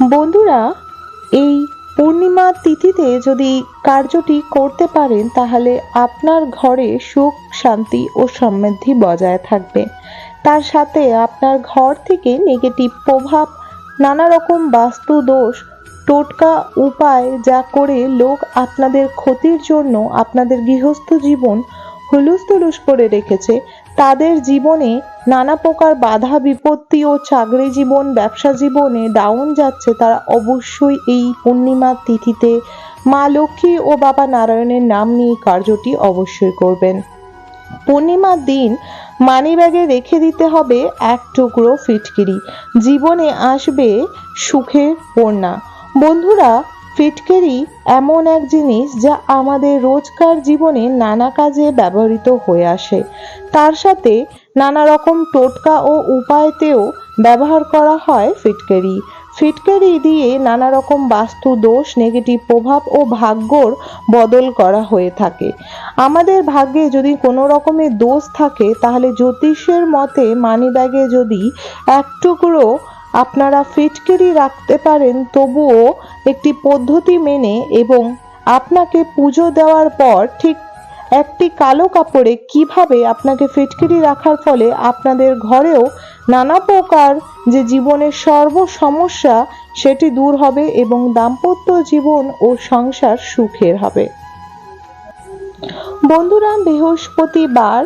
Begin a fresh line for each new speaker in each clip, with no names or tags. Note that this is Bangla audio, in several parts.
বন্ধুরা, এই পূর্ণিমা তিথিতে যদি কার্যটি করতে পারেন, তাহলে আপনার ঘরে সুখ, শান্তি ও সমৃদ্ধি বজায় থাকবে। তার সাথে আপনার ঘর থেকে নেগেটিভ প্রভাব নানা রকম বাস্তু দোষ টোটকা উপায় যা করে লোক আপনাদের ক্ষতির জন্য আপনাদের গৃহস্থ জীবন হুলুস তুলুস করে রেখেছে তাদের জীবনে নানা প্রকার বাধা, বিপত্তি ও চাকরি জীবন, ব্যবসা জীবনে ডাউন যাচ্ছে তারা অবশ্যই এই পূর্ণিমা তিথিতে মা লক্ষ্মী ও বাবা নারায়ণের নাম নিয়ে কার্যটি অবশ্যই করবেন। পূর্ণিমার দিন মানিব্যাগে রেখে দিতে হবে এক টুকরো ফিটকিরি। জীবনে আসবে সুখের বন্যা বন্ধুরা ফিটকিরি এমন এক জিনিস যা আমাদের রোজকার জীবনে নানা কাজে ব্যবহৃত হয়ে আসে। তার সাথে নানা রকম টোটকা ও উপায়তেও ব্যবহার করা হয় ফিটকারি। ফিটকারি দিয়ে নানা রকম বাস্তু দোষ, নেগেটিভ প্রভাব ও ভাগ্যর বদল করা হয়ে থাকে। আমাদের ভাগ্যে যদি কোনো রকমের দোষ থাকে, তাহলে জ্যোতিষের মতে মানিব্যাগে যদি এক টুকরো আপনারা ফিটকিরি রাখতে পারেন, তবুও একটি পদ্ধতি মেনে এবং আপনাকে পুজো দেওয়ার পর ঠিক একটি কালো কাপড়ে কীভাবে আপনাকে ফিটকিরি রাখার ফলে আপনাদের ঘরেও নানা প্রকার যে জীবনের সর্ব সমস্যা সেটি দূর হবে এবং দাম্পত্য জীবন ও সংসার সুখের হবে। বন্ধুরা, বৃহস্পতিবার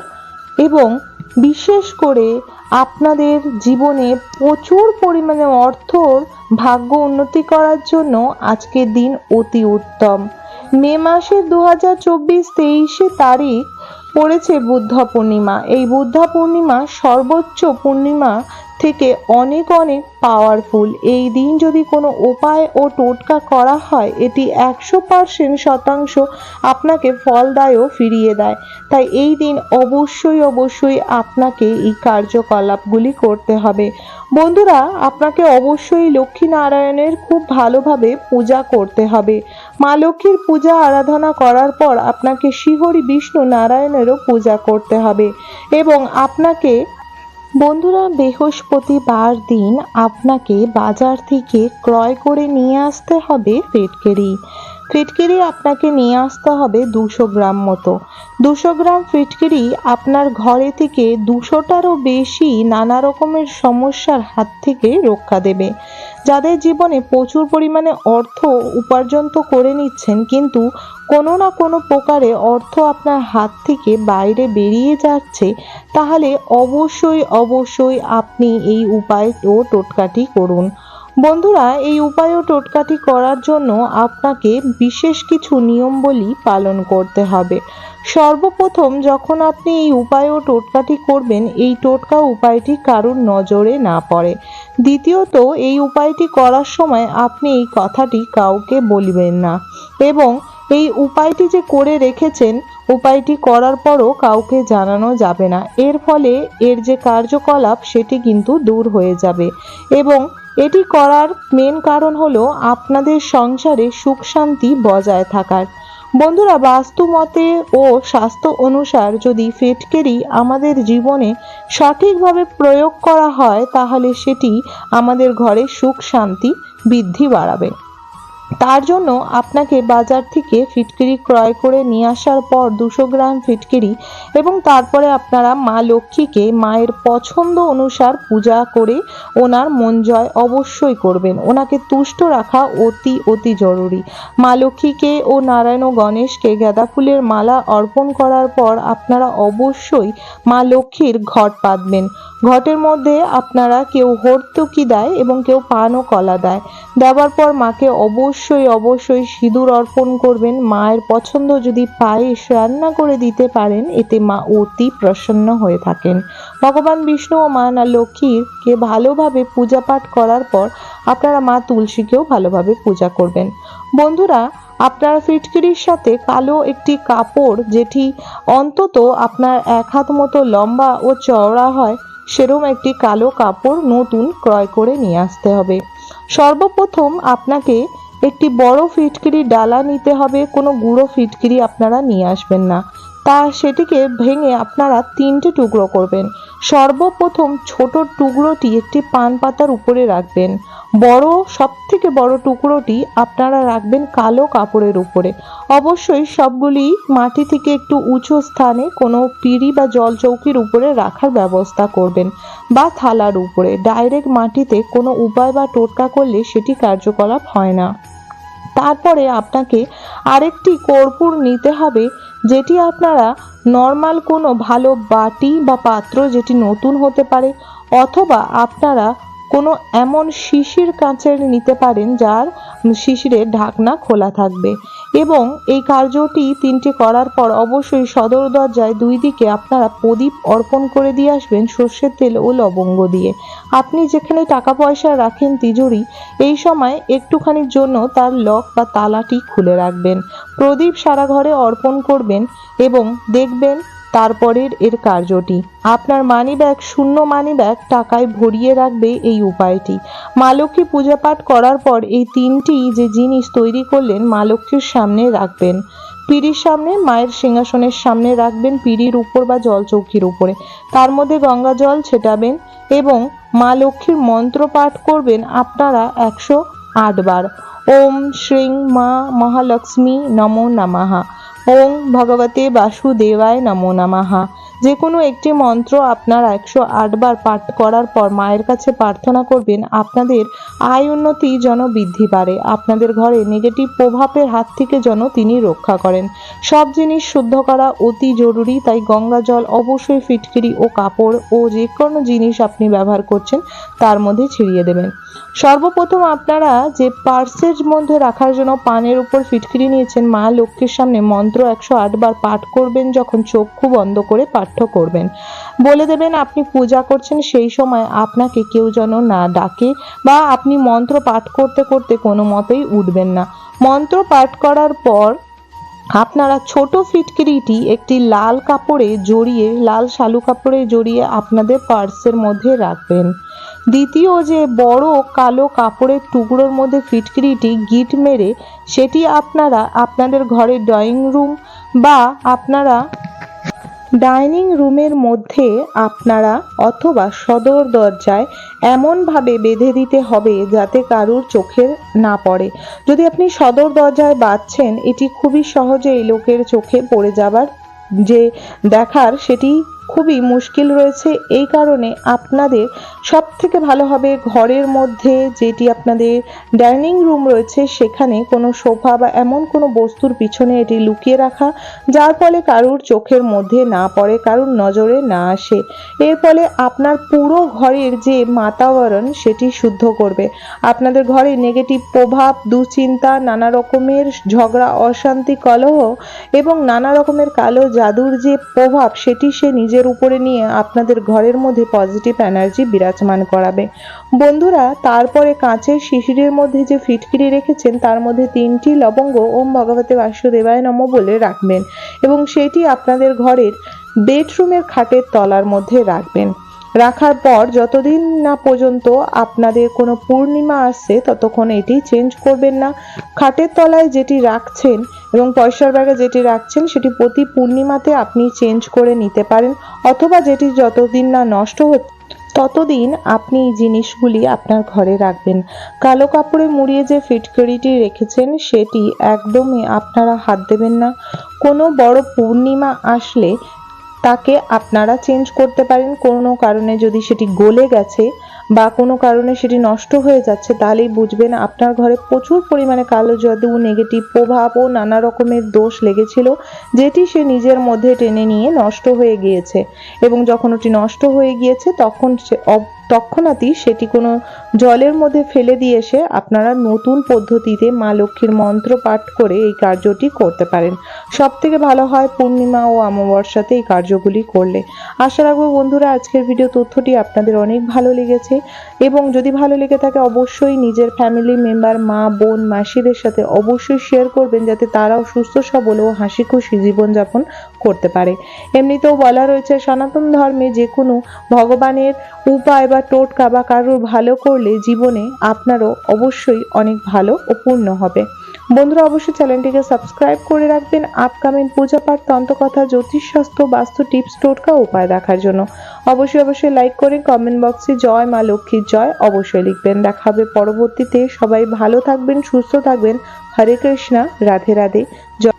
এবং বিশেষ করে আপনাদের জীবনে প্রচুর পরিমাণে অর্থর ভাগ্য উন্নতি করার জন্য আজকের দিন অতি উত্তম। মে মাসের দু হাজার চব্বিশ তেইশে তারিখ পড়েছে বুদ্ধ পূর্ণিমা এই বুদ্ধ পূর্ণিমা সর্বোচ্চ পূর্ণিমা থেকে অনেক অনেক পাওয়ারফুল এই দিন যদি কোনো উপায় ও টোটকা করা হয়, এটি একশো পার্সেন্ট শতাংশ আপনাকে ফলদায়ও ফিরিয়ে দেয়। তাই এই দিন অবশ্যই অবশ্যই আপনাকে এই কার্যকলাপগুলি করতে হবে। বন্ধুরা, আপনাকে অবশ্যই লক্ষ্মী নারায়ণের খুব ভালোভাবে পূজা করতে হবে। মা লক্ষ্মীর পূজা আরাধনা করার পর আপনাকে শ্রীহরি বিষ্ণু নারায়ণেরও পূজা করতে হবে এবং আপনাকে বন্ধুরা বৃহস্পতিবার দিন আপনাকে বাজার থেকে ক্রয় করে নিয়ে আসতে হবে ফিটকিরি। ফিটকিরি আপনাকে নিয়ে আসতে হবে দুশো গ্রাম মতো। দুশো গ্রাম ফিটকিরি আপনার ঘরে থেকে দুশোটারও বেশি নানা রকমের সমস্যার হাত থেকে রক্ষা দেবে। যাদের জীবনে প্রচুর পরিমাণে অর্থ উপার্জন তো করে নিচ্ছেন, কিন্তু কোনো না কোনো প্রকারে অর্থ আপনার হাত থেকে বাইরে বেরিয়ে যাচ্ছে, তাহলে অবশ্যই অবশ্যই আপনি এই উপায় ও টোটকাটি করুন। বন্ধুরা, এই উপায় ও টোটকাটি করার জন্য আপনাকে বিশেষ কিছু নিয়মবলী পালন করতে হবে। সর্বপ্রথম, যখন আপনি এই উপায় ও টোটকাটি করবেন, এই টোটকা উপায়টি কারুর নজরে না পড়ে। দ্বিতীয়ত, এই উপায়টি করার সময় আপনি এই কথাটি কাউকে বলবেন না এবং এই উপায়টি যে করে রেখেছেন, উপায়টি করার পরও কাউকে জানানো যাবে না। এর ফলে এর যে কার্যকলাপ, সেটি কিন্তু দূর হয়ে যাবে এবং এটি করার মেন কারণ হলো আপনাদের সংসারে সুখ শান্তি বজায় থাকার। বন্ধুরা, বাস্তু মতে ও স্বাস্থ্য অনুসার যদি ফেটকেরি আমাদের জীবনে সঠিকভাবে প্রয়োগ করা হয়, তাহলে সেটি আমাদের ঘরে সুখ শান্তি বৃদ্ধি বাড়াবে। তার জন্য আপনাকে বাজার থেকে ফিটকিরি ক্রয় করে নিয়ে আসার পর দুশো গ্রাম ফিটকিরি এবং তারপরে আপনারা মা লক্ষ্মীকে মায়ের পছন্দ অনুসার পূজা করে ওনার মন জয় অবশ্যই করবেন। ওনাকে তুষ্ট রাখা অতি অতি জরুরি। মা লক্ষ্মীকে ও নারায়ণ ও গণেশকে গাঁদা ফুলের মালা অর্পণ করার পর আপনারা অবশ্যই মা লক্ষ্মীর ঘট পাতবেন ঘটের মধ্যে আপনারা কেউ হর্তুকি দেয় এবং কেউ পান ও কলা দেয়। দেওয়ার পর মাকে অবশ্যই অবশ্যই সিঁদুর অর্পণ করবেন। মায়ের পছন্দ যদি পায়েস রান্না করে দিতে পারেন, এতে মা অতি প্রসন্ন হয়ে থাকেন। ভগবান বিষ্ণু ও মা না লক্ষ্মীরকে ভালোভাবে পূজা পাঠ করার পর আপনারা মা তুলসীকেও ভালোভাবে পূজা করবেন। বন্ধুরা, আপনারা ফিটকিরির সাথে কালো একটি কাপড়, যেটি অন্তত আপনার এক হাত মতো লম্বা ও চওড়া হয় সেরম একটি কালো কাপড় নতুন ক্রয় করে নিয়ে আসতে হবে। সর্বপ্রথম আপনাকে একটি বড় ফিটকিরি ডালা নিতে হবে। কোনো গুঁড়ো ফিটকিরি আপনারা নিয়ে আসবেন না। তা সেটিকে ভেঙে আপনারা তিনটে টুকরো করবেন। সর্বপ্রথম ছোট টুকরোটি একটি পান পাতার উপরে রাখবেন। বড় সব থেকে বড় টুকরোটি আপনারা রাখবেন কালো কাপড়ের উপরে। অবশ্যই সবগুলি মাটি থেকে একটু উঁচু স্থানে কোনো পিঁড়ি বা জল চৌকির উপরে রাখার ব্যবস্থা করবেন বা থালার উপরে। ডাইরেক্ট মাটিতে কোনো উপায় বা টোটকা করলে সেটি কার্যকলাপ হয় না। তারপরে আপনাকে আরেকটি কর্পূর নিতে হবে। যেটি আপনারা নর্মাল কোনো ভালো বাটি বা পাত্র যেটি নতুন হতে পারে, অথবা আপনারা কোনো এমন শিশির কাঁচের নিতে পারেন যার শিশিরের ঢাকনা খোলা থাকবে। এবং এই কার্যটি তিনটে করার পর অবশ্যই সদর দরজায় দুই দিকে আপনারা প্রদীপ অর্পণ করে দিয়ে আসবেন সর্ষের তেল ও লবঙ্গ দিয়ে। আপনি যেখানে টাকা পয়সা রাখেন তিজুরি, এই সময় একটুখানির জন্য তার লক বা তালাটি খুলে রাখবেন। প্রদীপ সারা ঘরে অর্পণ করবেন এবং দেখবেন তারপরের এর কার্যটি। আপনার মানি ব্যাগ শূন্য মানি ব্যাগ টাকায় ভরিয়ে রাখবে এই উপায়টি। মা লক্ষ্মী পূজা পাঠ করার পর এই তিনটি যে জিনিস তৈরি করলেন, মা লক্ষ্মীর সামনে রাখবেন। পিড়ির সামনে, মায়ের সিংহাসনের সামনে রাখবেন, পিড়ির উপর বা জল চৌকির উপরে। তার মধ্যে গঙ্গা জল ছেটাবেন এবং মা লক্ষ্মীর মন্ত্র পাঠ করবেন আপনারা একশো আটবার। ওম শ্রীং মা মহালক্ষ্মী নমো নমঃ। ওং ভগবতে বাসুদেবায় নমো নমঃ। যে কোনো একটি মন্ত্র আপনারা একশো আটবার পাঠ করার পর মায়ের কাছে প্রার্থনা করবেন, আপনাদের আয় উন্নতি যেন বৃদ্ধি পারে। আপনাদের ঘরে নেগেটিভ প্রভাবের হাত থেকে যেন তিনি রক্ষা করেন। সব জিনিস শুদ্ধ করা অতি জরুরি, তাই গঙ্গা জল অবশ্যই ফিটকিরি ও কাপড় ও যে কোনো জিনিস আপনি ব্যবহার করছেন, তার মধ্যে ছিড়িয়ে দেবেন। সর্বপ্রথম আপনারা যে পার্সের মধ্যে রাখার জন্য পানের উপর ফিটকিরি নিয়েছেন, মা লক্ষ্মীর সামনে মন্ত্র একশো আটবার পাঠ করবেন, যখন চক্ষু বন্ধ করে পাঠ্য করবেন। বলে দেবেন, আপনি পূজা করছেন সেই সময় আপনাকে কেউ যেন না ডাকে বা আপনি মন্ত্র পাঠ করতে করতে কোনো মতেই উঠবেন না। মন্ত্র পাঠ করার পর আপনারা ছোট ফিটকিরিটি একটি লাল কাপড়ে জড়িয়ে, লাল শালু কাপড়ে জড়িয়ে আপনাদের পার্সের মধ্যে রাখবেন। দ্বিতীয় যে বড় কালো কাপড়ের টুকরোর মধ্যে ফিটকিরিটি গিট মেরে, সেটি আপনারা আপনাদের ঘরের ড্রয়িং রুম বা আপনারা ডাইনিং রুমের মধ্যে আপনারা অথবা সদর দরজায় এমনভাবে বেঁধে দিতে হবে যাতে কারুর চোখে না পড়ে। যদি আপনি সদর দরজায় বাঁধছেন, এটি খুবই সহজেই লোকের চোখে পড়ে যাবার যে দেখার, সেটি খুবই মুশকিল রয়েছে। এই কারণে আপনাদের সব থেকে ভালো হবে ঘরের মধ্যে যেটি আপনাদের ডাইনিং রুম রয়েছে, সেখানে কোনো সোফা বা এমন কোনো বস্তুর পিছনে এটি লুকিয়ে রাখা, যার ফলে কারুর চোখের মধ্যে না পড়ে, কারুর নজরে না আসে। এর ফলে আপনার পুরো ঘরের যে মাতাবরণ সেটি শুদ্ধ করবে। আপনাদের ঘরে নেগেটিভ প্রভাব, দুশ্চিন্তা, নানা রকমের ঝগড়া, অশান্তি, কলহ এবং নানা রকমের কালো জাদুর যে প্রভাব, সেটি সে নিজের উপরে নিয়ে আপনাদের ঘরের মধ্যে পজিটিভ এনার্জি বিরাজমান করাবে। বন্ধুরা, তারপরে কাঁচের শিশিরের মধ্যে যে ফিটকিরি রেখেছেন, তার মধ্যে তিনটি লবঙ্গ ওম ভগবতে বাসুদেবায় নম বলে রাখবেন এবং সেটি আপনাদের ঘরের বেডরুমের খাটের তলার মধ্যে রাখবেন। রাখার পর যতদিন না পর্যন্ত আপনাদের কোনো পূর্ণিমা আসছে, ততক্ষণ এটি চেঞ্জ করবেন না। খাটের তলায় যেটি রাখছেন এবং পয়সার ব্যাগে যেটি রাখছেন সেটি প্রতি পূর্ণিমাতে আপনি চেঞ্জ করে নিতে পারেন, অথবা যেটি যতদিন না নষ্ট হচ্ছে, ততদিন আপনি এই জিনিসগুলি আপনার ঘরে রাখবেন। কালো কাপড়ে মুড়িয়ে যে ফিটকরিটি রেখেছেন, সেটি একদমই আপনারা হাত দেবেন না। কোনো বড় পূর্ণিমা আসলে তাকে আপনারা চেঞ্জ করতে পারেন। কোনো কারণে যদি সেটি গলে গেছে বা কোনো কারণে সেটি নষ্ট হয়ে যাচ্ছে তাহলেই বুঝবেন আপনার ঘরে প্রচুর পরিমাণে কালো জাদু নেগেটিভ প্রভাব ও নানা রকমের দোষ লেগেছিল, যেটি সে নিজের মধ্যে টেনে নিয়ে নষ্ট হয়ে গিয়েছে। এবং যখন ওটি নষ্ট হয়ে গিয়েছে, তখন সে তৎক্ষণাৎই সেটি কোনো জলের মধ্যে ফেলে দিয়ে এসে আপনারা নতুন পদ্ধতিতে মা লক্ষ্মীর মন্ত্র পাঠ করে এই কার্যটি করতে পারেন। সব থেকে ভালো হয় পূর্ণিমা ও অমাবস্যাতে এই কার্যগুলি করলে। আশা রাখব বন্ধুরা, আজকের ভিডিও তথ্যটি আপনাদের অনেক ভালো লেগেছে। এবং যদি ভালো লেগে থাকে অবশ্যই নিজের ফ্যামিলি মেম্বার মা, বোন, মাসিদের সাথে অবশ্যই শেয়ার করবেন যাতে তারাও সুস্থ, সবল ও হাসি খুশি জীবনযাপন করতে পারে। এমনিতেও বলা রয়েছে, সনাতন ধর্মে যে কোনো ভগবানের উপায় বা টোটকা বা কারোর ভালো করলে জীবনে আপনারও অবশ্যই অনেক ভালো ও পূর্ণ হবে। বন্ধুরা, অবশ্যই চ্যানেলটিকে সাবস্ক্রাইব করে রাখবেন আপকামিং পূজা পাঠ, তন্ত্রকথা, জ্যোতিষশাস্ত্র, বাস্তু টিপস, টোটকা উপায় দেখার জন্য। অবশ্যই অবশ্যই লাইক করে কমেন্ট বক্সে জয় মা লক্ষ্মীর জয় অবশ্যই লিখবেন। দেখা হবে পরবর্তীতে। সবাই ভালো থাকবেন, সুস্থ থাকবেন। হরে কৃষ্ণা, রাধে রাধে। জয়